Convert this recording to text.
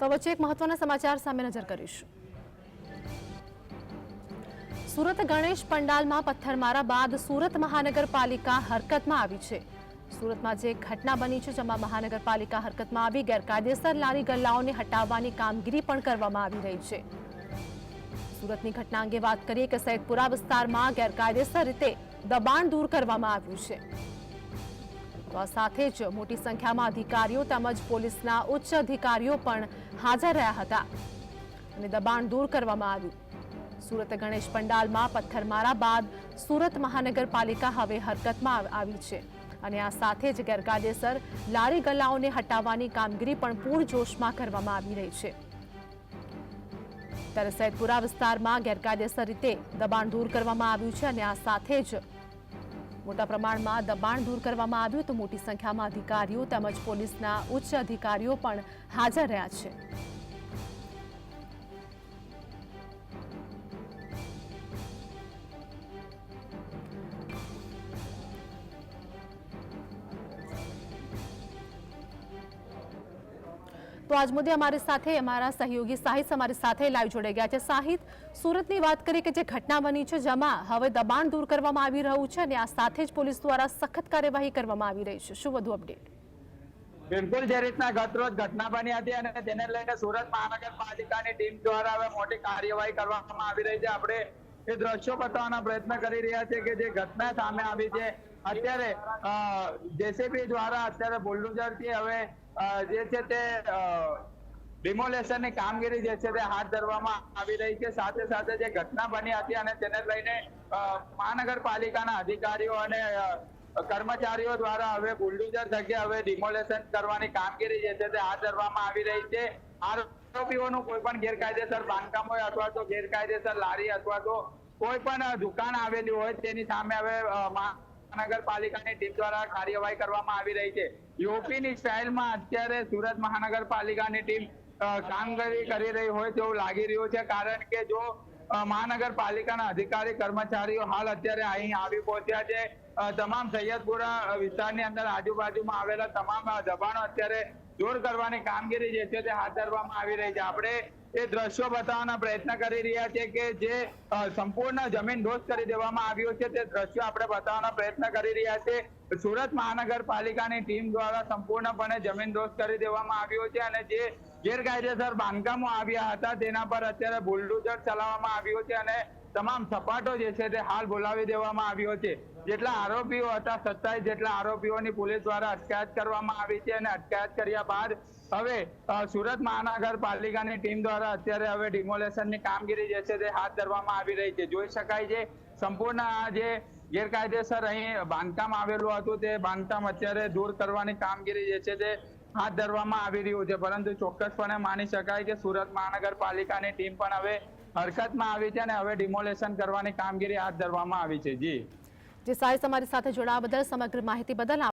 તો વચ્ચે એક મહત્વના સમાચાર સામે નજર કરીશું. સુરત ગણેશ પંડાલમાં પથ્થરમારા બાદ સુરત મહાનગરપાલિકા હરકતમાં આવી છે. સુરતમાં જે ઘટના બની છે, જેમાં મહાનગરપાલિકા હરકતમાં આવી, ગેરકાયદેસર લારી ગલ્લાઓને હટાવવાની કામગીરી પણ કરવામાં આવી રહી છે. સુરતની ઘટના અંગે વાત કરીએ કે સૈદપુરા વિસ્તારમાં ગેરકાયદેસર રીતે દબાણ દૂર કરવામાં આવ્યું છે. તો આ સાથે જ મોટી સંખ્યામાં અધિકારીઓ તેમજ પોલીસના ઉચ્ચ અધિકારીઓ પણ હાજર રહ્યા હતા અને દબાણ દૂર કરવામાં આવ્યું. સુરત ગણેશ પંડાલમાં પથ્થરમારા બાદ સુરત મહાનગરપાલિકા હવે હરકતમાં આવી છે અને આ સાથે જ ગેરકાયદેસર લારી ગલ્લાઓને હટાવવાની કામગીરી પણ પૂરજોશમાં કરવામાં આવી રહી છે. ત્યારે સૈદપુરા વિસ્તારમાં ગેરકાયદેસર રીતે દબાણ દૂર કરવામાં આવ્યું છે અને આ સાથે જ મોટા પ્રમાણમાં દબાણ દૂર કરવામાં આવ્યું તો મોટી સંખ્યામાં અધિકારીઓ તેમજ પોલીસના ઉચ્ચ અધિકારીઓ પણ હાજર રહ્યા છે. તો આજ મુદ્દે અમારી સાથે અમારા સહયોગી સાહિત અમારી સાથે લાઈવ જોડાઈ ગયા છે. સાહિત, સુરતની વાત કરીએ કે જે ઘટના બની છે જેમાં હવે દબાણ દૂર કરવામાં આવી રહ્યું છે અને આ સાથે જ પોલીસ દ્વારા સખત કાર્યવાહી કરવામાં આવી રહી છે. શું વધુ અપડેટ બિલકુલ, જે રીતના ગતરોજ ઘટના બની હતી અને તેને લઈને સુરત મહાનગરપાલિકાની ટીમ દ્વારા હવે મોટી કાર્યવાહી કરવામાં આવી રહી છે. આપણે એ દ્રશ્યો બતાવવાનો પ્રયત્ન કરી રહ્યા છે કે જે ઘટના સામે આવી છે. અત્યારે જેસીબી દ્વારા અત્યારે બુલડોઝરથી હવે જે છે તે ડિમોલેશનની કામગીરી જે છે તે હાથ ધરવામાં આવી રહી છે. સાથે સાથે જે ઘટના બની હતી અને તેને લઈને મહાનગરપાલિકાના અધિકારીઓ અને કર્મચારીઓ દ્વારા હવે બુલડોઝર થકી હવે ડિમોલેશન કરવાની કામગીરી જે છે તે હાથ ધરવામાં આવી રહી છે. આરોપીઓનું કોઈ પણ ગેરકાયદેસર બાંધકામ હોય અથવા તો ગેરકાયદેસર લારી અથવા તો કોઈ પણ દુકાન આવેલી હોય તેની સામે હવે મહાનગરપાલિકાની ટીમ દ્વારા કાર્યવાહી કરવામાં આવી રહી છે. યુપીની સ્ટાઇલમાં અત્યારે સુરત મહાનગરપાલિકાની ટીમ કામગીરી કરી રહી હોય તેવું લાગી રહ્યું છે. કારણ કે જો મહાનગરપાલિકાના અધિકારી, કર્મચારીઓ હાલ અત્યારે અહીં આવી પહોંચ્યા છે. તમામ સૈયદપુરા વિસ્તારની અંદર આજુબાજુમાં આવેલા તમામ દબાણો અત્યારે દૂર કરવાની કામગીરી જે છે તે હાથ ધરવામાં આવી રહી છે. આપણે એ દ્રશ્યો બતાવવાના પ્રયત્ન કરી રહ્યા છે કે જે સંપૂર્ણ જમીન દોસ્ત કરી દેવામાં આવ્યો છે તે દ્રશ્યો આપણે બતાવવાનો પ્રયત્ન કરી રહ્યા છે. સુરત મહાનગરપાલિકાની ટીમ દ્વારા સંપૂર્ણપણે જમીન દોસ્ત કરી દેવામાં આવ્યો છે અને જે ગેરકાયદેસર બાંધકામો આવ્યા હતા તેના પર અત્યારે બુલડોઝર ચલાવવામાં આવ્યું છે અને તમામ સપાટો જે છે તે હાલ બોલાવી દેવામાં આવ્યો છે. જેટલા આરોપીઓ હતા, સત્તાવીસ જેટલા આરોપીઓની પોલીસ દ્વારા અટકાયત કરવામાં આવી છે અને અટકાયત કર્યા બાદ હવે સુરત મહાનગરપાલિકાની ટીમ દ્વારા અત્યારે હવે ડિમોલેશનની કામગીરી જે છે તે હાથ ધરવામાં આવી રહી છે. જોઈ શકાય છે, સંપૂર્ણ આ જે ગેરકાયદેસર અહીં બાંધકામ આવેલું હતું, તે બાંધકામ અત્યારે દૂર કરવાની કામગીરી જે છે તે હાથ ધરવામાં આવી રહ્યું છે. પરંતુ ચોક્કસપણે માની શકાય કે સુરત મહાનગરપાલિકાની ટીમ પણ હવે હરકતમાં આવી છે અને હવે ડિમોલેશન કરવાની કામગીરી હાથ ધરવામાં આવી છે. જી. જે સાહેબ તમારી સાથે જોડાવા બદલ સમગ્ર માહિતી બદલ